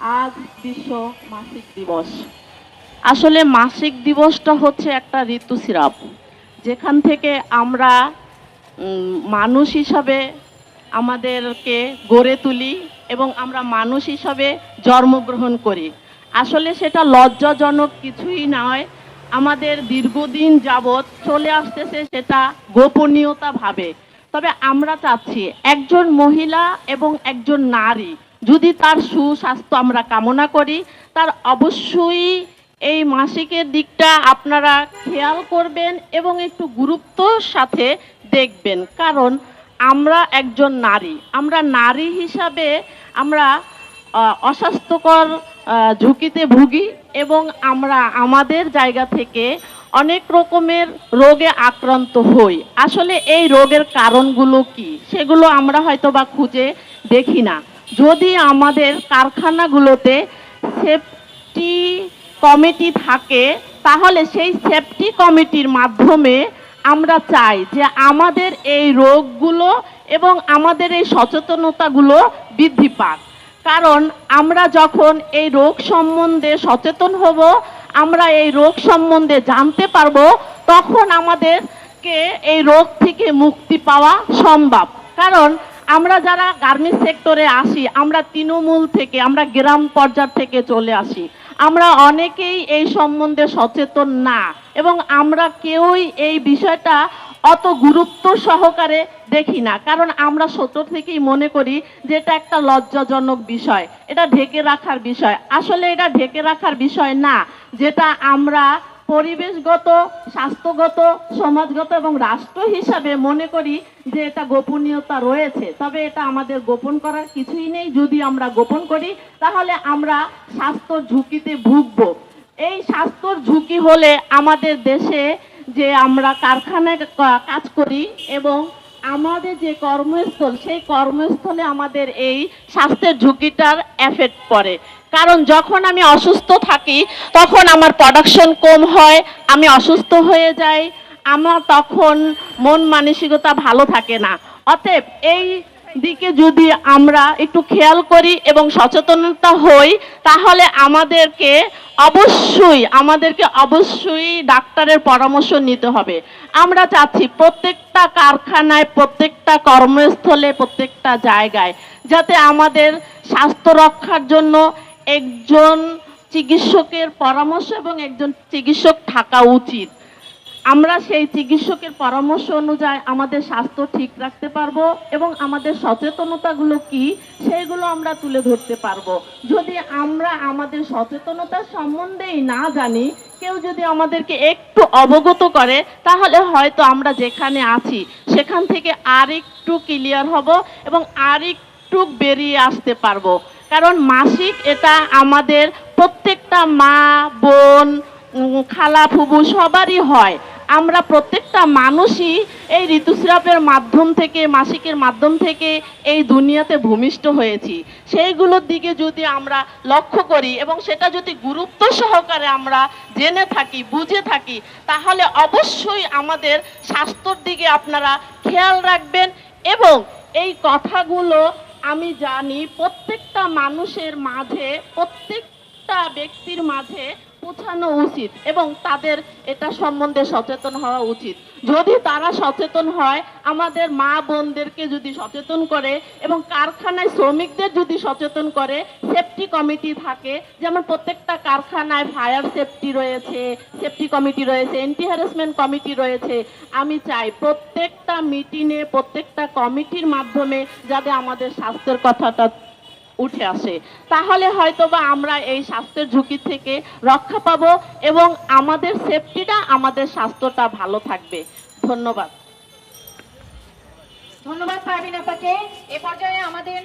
আজ বিশ্ব মাসিক দিবস। আসলে মাসিক দিবসটা হচ্ছে একটা ঋতুস্রাব যেখান থেকে আমরা মানুষ হিসাবে আমাদেরকে গড়ে তুলি এবং আমরা মানুষ হিসাবে জন্মগ্রহণ করি। আসলে সেটা লজ্জাজনক কিছুই নয়। আমাদের দীর্ঘদিন যাবৎ চলে আসতেছে সেটা গোপনীয়তা ভাবে। তবে আমরা চাচ্ছি একজন মহিলা এবং একজন নারী যদি তার সুস্বাস্থ্য আমরা কামনা করি, তার অবশ্যই এই মাসিকের দিকটা আপনারা খেয়াল করবেন এবং একটু গুরুত্বর সাথে দেখবেন। কারণ আমরা একজন নারী, আমরা নারী হিসাবে আমরা অস্বাস্থ্যকর ঝুঁকিতে ভুগি এবং আমরা আমাদের জায়গা থেকে অনেক রকমের রোগে আক্রান্ত হই। আসলে এই রোগের কারণগুলো কি? সেগুলো আমরা হয়তো বা খুঁজে দেখি না। যদি আমাদের কারখানাগুলোতে সেফটি কমিটি থাকে, তাহলে সেই সেফটি কমিটির মাধ্যমে আমরা চাই যে আমাদের এই রোগগুলো এবং আমাদের এই সচেতনতাগুলো বৃদ্ধি পাক। কারণ আমরা যখন এই রোগ সম্বন্ধে সচেতন হব, আমরা এই রোগ সম্বন্ধে জানতে পারব, তখন আমাদেরকে এই রোগ থেকে মুক্তি পাওয়া সম্ভব। কারণ আমরা যারা গার্মেন্টস সেক্টরে আসি, আমরা তৃণমূল থেকে, আমরা গ্রাম পর্যায় থেকে চলে আসি। আমরা অনেকেই এই সম্বন্ধে সচেতন না এবং আমরা কেউই এই বিষয়টা অত গুরুত্ব সহকারে দেখি না। কারণ আমরা ছোট থেকেই মনে করি যে এটা একটা লজ্জাজনক বিষয়, এটা ঢেকে রাখার বিষয়। আসলে এটা ঢেকে রাখার বিষয় না, যেটা আমরা পরিবেশগত, স্বাস্থ্যগত, সমাজগত এবং রাষ্ট্র হিসাবে মনে করি যে এটা গোপনীয়তা রয়েছে। তবে এটা আমাদের গোপন করার কিছুই নেই। যদি আমরা গোপন করি, তাহলে আমরা স্বাস্থ্য ঝুঁকিতে ভুগব। এই স্বাস্থ্যর ঝুঁকি হলে আমাদের দেশে যে আমরা কারখানায় কাজ করি এবং আমাদের যে কর্মস্থল, সেই কর্মস্থলে আমাদের এই স্বাস্থ্যের ঝুঁকিটার এফেক্ট পড়ে। কারণ যখন আমি অসুস্থ থাকি, তখন আমার প্রোডাকশন কম হয়, আমি অসুস্থ হয়ে যাই, আমার তখন মন মানসিকতা ভালো থাকে না। অতএব এই দিকে যদি আমরা একটু খেয়াল করি এবং সচেতনতা হই, তাহলে আমাদেরকে অবশ্যই আমাদেরকে অবশ্যই ডাক্তারের পরামর্শ নিতে হবে। আমরা চাচ্ছি প্রত্যেকটা কারখানায়, প্রত্যেকটা কর্মস্থলে, প্রত্যেকটা জায়গায়, যাতে আমাদের স্বাস্থ্য রক্ষার জন্য একজন চিকিৎসকের পরামর্শ এবং একজন চিকিৎসক থাকা উচিত। আমরা সেই চিকিৎসকের পরামর্শ অনুযায়ী আমাদের স্বাস্থ্য ঠিক রাখতে পারব এবং আমাদের সচেতনতাগুলো কি সেগুলো আমরা তুলে ধরতে পারব। যদি আমরা আমাদের সচেতনতা সম্বন্ধেই না জানি, কেউ যদি আমাদেরকে একটু অবগত করে, তাহলে হয়তো আমরা যেখানে আছি, সেখান থেকে আরেকটু ক্লিয়ার হব এবং আরেকটু বেরিয়ে আসতে পারব। কারণ মাসিক এটা আমাদের প্রত্যেকটা মা, বোন খালা ফুবু সবারই হয়। আমরা প্রত্যেকটা মানুষই এই ঋতুস্রাবের মাধ্যম থেকে, মাসিকের মাধ্যম থেকে এই দুনিয়াতে ভূমিষ্ঠ হয়েছি। সেইগুলোর দিকে যদি আমরা লক্ষ্য করি এবং সেটা যদি গুরুত্ব সহকারে আমরা জেনে থাকি, বুঝে থাকি, তাহলে অবশ্যই আমাদের স্বাস্থ্যর দিকে আপনারা খেয়াল রাখবেন এবং এই কথাগুলো আমি জানি প্রত্যেকটা মানুষের মাঝে প্রত্যেকটা ব্যক্তির মাঝে পৌঁছানো উচিত এবং তাদের এটা সম্বন্ধে সচেতন হওয়া উচিত। যদি তারা সচেতন হয়, আমাদের মা বোনদেরকে যদি সচেতন করে এবং কারখানায় শ্রমিকদের যদি সচেতন করে সেফটি কমিটি থাকে, যেমন প্রত্যেকটা কারখানায় ফায়ার সেফটি রয়েছে সেফটি কমিটি রয়েছে এন্টি হ্যারাসমেন্ট কমিটি রয়েছে, আমি চাই প্রত্যেকটা মিটিংয়ে প্রত্যেকটা কমিটির মাধ্যমে যাতে আমাদের স্বাস্থ্যের কথাটা উঠে আসে। তাহলে হয়তোবা আমরা এই স্বাস্থ্যের ঝুঁকি থেকে রক্ষা পাবো এবং আমাদের সেফটিটা আমাদের স্বাস্থ্যটা ভালো থাকবে। ধন্যবাদ। ধন্যবাদ পারবিন এ পর্যায়ে আমাদের